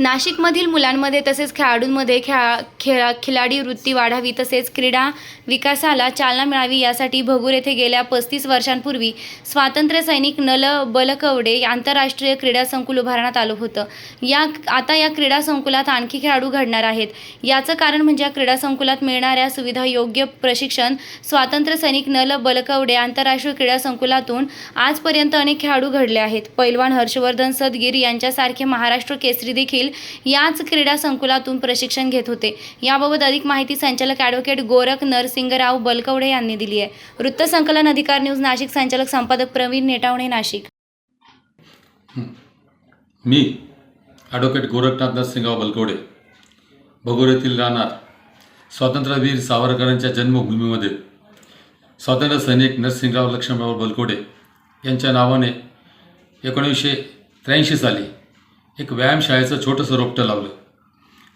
नाशिकमधील मुलांमध्ये तसेच खेळाडूंमध्ये खेळा खेळा खिलाडी वृत्ती वाढावी तसेच क्रीडा विकासाला चालना मिळावी यासाठी भगूर येथे गेल्या पस्तीस वर्षांपूर्वी स्वातंत्र्य सैनिक नल बलकवडे आंतरराष्ट्रीय क्रीडा संकुल उभारण्यात आलं होतं. या आता या क्रीडा संकुलात आणखी खेळाडू घडणार आहेत. याचं कारण म्हणजे या क्रीडा संकुलात मिळणाऱ्या सुविधा योग्य प्रशिक्षण स्वातंत्र्य सैनिक नल बलकवडे आंतरराष्ट्रीय क्रीडा संकुलातून आजपर्यंत अनेक खेळाडू घडले आहेत. पैलवान हर्षवर्धन सदगीर यांच्यासारखे महाराष्ट्र केसरी देखील याच क्रीडा संकुलातून प्रशिक्षण घेत होते. याबाबत अधिक माहिती संचालक ॲडव्होकेट गोरख नरसिंगराव बलकवडे यांनी दिली आहे. वृत्तसंकलन अधिकार न्यूज नाशिक संचालक संपादक प्रवीण नेटावणे नाशिक. मी ॲडव्होकेट गोरखनाथ नरसिंगराव बलकवडे भगोरेतील राहणार स्वातंत्र्यवीर सावरकरांच्या जन्मभूमीमध्ये स्वातंत्र्य सैनिक नरसिंगराव लक्ष्मणराव बलकोडे यांच्या नावाने एकोणीसशे त्र्याऐंशी साली एक व्यायामशाळेचं छोटंसं रोपटं लावलं.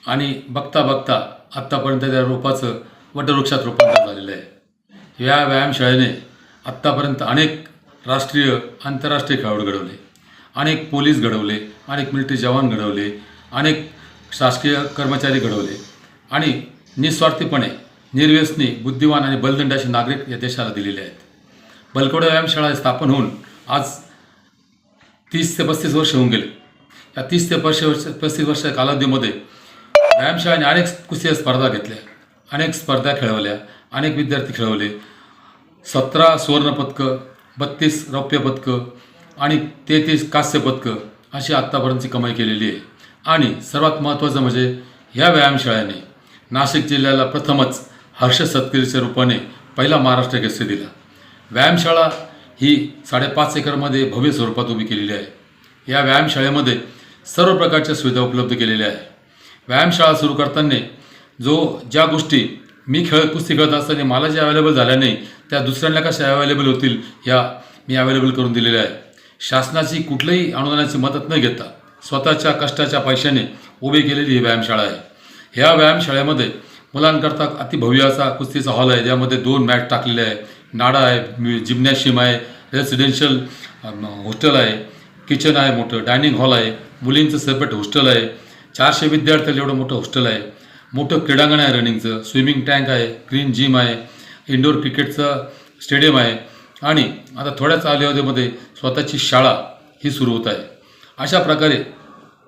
आणि बघता बघता आत्तापर्यंत त्या रोपाचं वटवृक्षात रूपांतर झालेलं आहे. या व्यायामशाळेने आत्तापर्यंत अनेक राष्ट्रीय आंतरराष्ट्रीय खेळाडू घडवले. अनेक पोलीस घडवले अनेक मिलिटरी जवान घडवले अनेक शासकीय कर्मचारी घडवले. आणि निस्वार्थीपणे निर्व्यसनी बुद्धिवान आणि बलदंड असे नागरिक या देशाला दिलेले आहेत. बलकवडे व्यायामशाळा स्थापन होऊन आज तीस ते पस्तीस वर्ष होऊन गेले. या तीस ते पस्तीस वर्ष पस्तीस वर्ष कालावधीमध्ये व्यायामशाळेने अनेक कुस्ती स्पर्धा घेतल्या अनेक स्पर्धा खेळवल्या अनेक विद्यार्थी खेळवले. सतरा सुवर्णपदकं बत्तीस रौप्य पदकं आणि तेहतीस कांस्य पदकं अशी आत्तापर्यंतची कमाई केलेली आहे. आणि सर्वात महत्त्वाचं म्हणजे ह्या व्यायामशाळेने नाशिक जिल्ह्याला प्रथमच हर्ष सत्किरीच्या रूपाने पहिला महाराष्ट्र केसरी दिला. व्यायामशाळा ही साडेपाच एकरमध्ये भव्य स्वरूपात उभी केलेली आहे. या व्यायामशाळेमध्ये सर्व प्रकारच्या सुविधा उपलब्ध केलेल्या आहे व्यायामशाळा सुरू करताना जो ज्या गोष्टी मी खेळ कुस्ती खेळत असताना मला ज्या अवेलेबल झाल्या नाही त्या दुसऱ्यांना कशा अवेलेबल होतील ह्या मी अवेलेबल करून दिलेल्या आहे शासनाची कुठल्याही अनुदानाची मदत न घेता स्वतःच्या कष्टाच्या पैशाने उभी केलेली ही व्यायामशाळा आहे. ह्या व्यायामशाळेमध्ये मुलांकरता अतिभव्य असा कुस्तीचा हॉल आहे ज्यामध्ये दोन मॅट टाकलेले आहे नाडा आहे जिम्नॅशियम आहे रेसिडेन्शियल हॉस्टेल आहे किचन आहे मोठं डायनिंग हॉल आहे मुलींचं सेपरेट हॉस्टेल आहे. चारशे विद्यार्थ्याला एवढं मोठं हॉस्टेल आहे. मोठं क्रीडांगण आहे रनिंगचं. स्विमिंग टँक आहे ग्रीन जिम आहे इंडोर क्रिकेटचं स्टेडियम आहे. आणि आता थोड्याच अवधीमध्ये स्वतःची शाळा ही सुरू होत आहे. अशा प्रकारे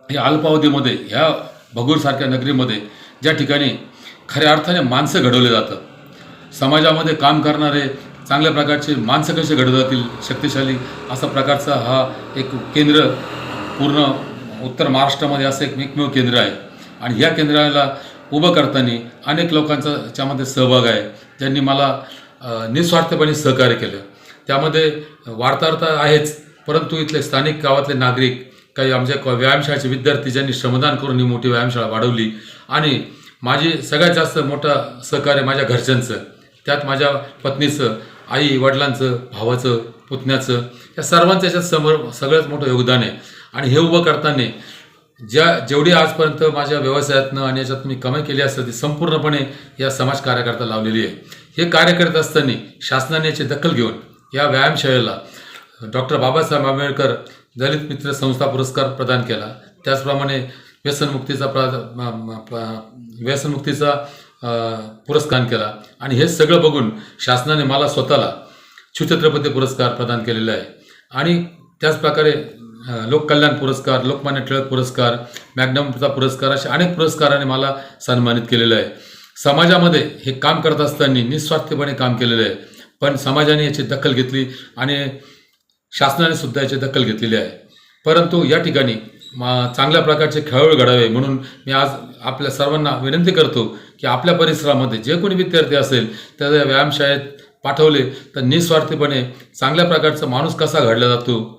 हे अल्पावधीमध्ये ह्या भगूरसारख्या नगरीमध्ये ज्या ठिकाणी खऱ्या अर्थाने माणसं घडवले जातात समाजामध्ये काम करणारे चांगल्या प्रकारचे माणसं कसे घडवले जातील शक्तिशाली असा प्रकारचा हा एक केंद्र पूर्ण उत्तर महाराष्ट्रामध्ये असं एक एकमेव केंद्र आहे. आणि ह्या केंद्राला उभं करताना अनेक लोकांचा याच्यामध्ये सहभाग आहे. ज्यांनी मला निस्वार्थपणे सहकार्य केलं. त्यामध्ये वार्ताहर आहेच परंतु इथले स्थानिक गावातले नागरिक काही आमच्या व्यायामशाळेचे विद्यार्थी ज्यांनी श्रमदान करून ही मोठी व्यायामशाळा वाढवली आणि माझी सगळ्यात जास्त मोठं सहकार्य माझ्या घरच्यांचं त्यात माझ्या पत्नीचं आई वडिलांचं भावाचं पुतण्याचं या सर्वांचं याच्यात समोर सगळ्यात मोठं योगदान आहे. आणि हे उभं करताना ज्या जेवढी आजपर्यंत माझ्या व्यवसायातनं आणि याच्यात मी कमाई केली असतं ती संपूर्णपणे या समाज कार्यकर्ता लावलेली आहे. हे कार्य करत असताना शासनाने याची दखल घेऊन या व्यायामशाळेला डॉक्टर बाबासाहेब आंबेडकर दलित मित्र संस्था पुरस्कार प्रदान केला. त्याचप्रमाणे व्यसनमुक्तीचा प्रा व्यसनमुक्तीचा पुरस्कार केला. आणि हे सगळं बघून शासनाने मला स्वतःला शिवछत्रपती पुरस्कार प्रदान केलेला आहे. आणि त्याचप्रकारे लोककल्याण पुरस्कार लोकमान्य टिळक पुरस्कार मॅग्नमचा पुरस्कार अशा अनेक पुरस्काराने मला सन्मानित केलेलं आहे. समाजामध्ये हे काम करत असताना निस्वार्थीपणे काम केलेलं आहे. पण समाजाने याची दखल घेतली आणि शासनाने सुद्धा याची दखल घेतलेली आहे. परंतु या ठिकाणी मा चांगल्या प्रकारचे खेळाडू घडावे म्हणून मी आज आपल्या सर्वांना विनंती करतो की आपल्या परिसरामध्ये जे कोणी विद्यार्थी असेल त्या व्यायामशाळेत पाठवले तर निस्वार्थीपणे चांगल्या प्रकारचा माणूस कसा घडला जातो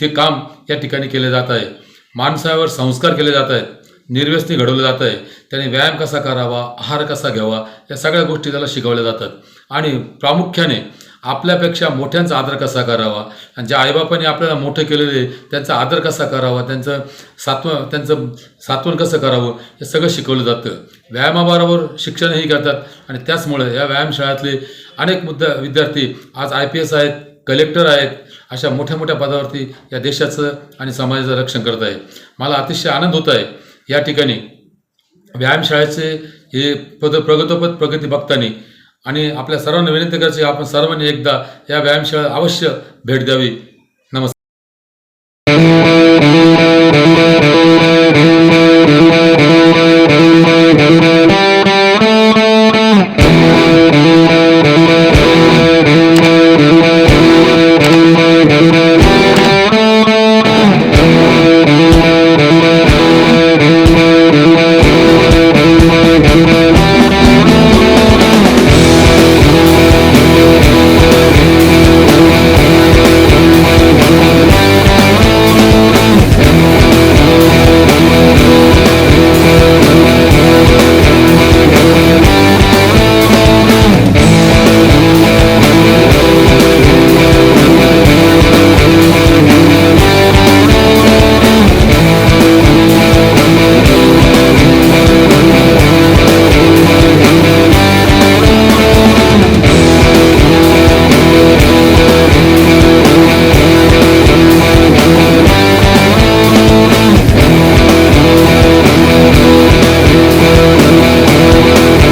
हे काम या ठिकाणी केले जात आहे. माणसावर संस्कार केले जात आहेत. निर्व्यसनी घडवलं जात आहे. त्याने व्यायाम कसा करावा आहार कसा घ्यावा या सगळ्या गोष्टी त्याला शिकवल्या जातात. आणि प्रामुख्याने आपल्यापेक्षा मोठ्यांचा आदर कसा करावा आणि ज्या आईबापाने आपल्याला मोठं केलेले त्यांचा आदर कसा करावा त्यांचं सात्व त्यांचं सात्वन कसं करावं हे सगळं शिकवलं जातं. व्यायामाबरोबर शिक्षणही करतात. आणि त्याचमुळे या व्यायामशाळेतले अनेक मुद्दा विद्यार्थी आज आय पी एस आहेत कलेक्टर आहेत अशा मोठ्या मोठ्या पदावरती या देशाचं आणि समाजाचं रक्षण करत आहे. मला अतिशय आनंद होत आहे. या ठिकाणी व्यायामशाळेचे हे पद प्रगतोपद प्रगती बघताना आणि आपल्या सर्वांना विनंती करायची आपण सर्वांनी एकदा या व्यायामशाळेला अवश्य भेट द्यावी. नमस्कार.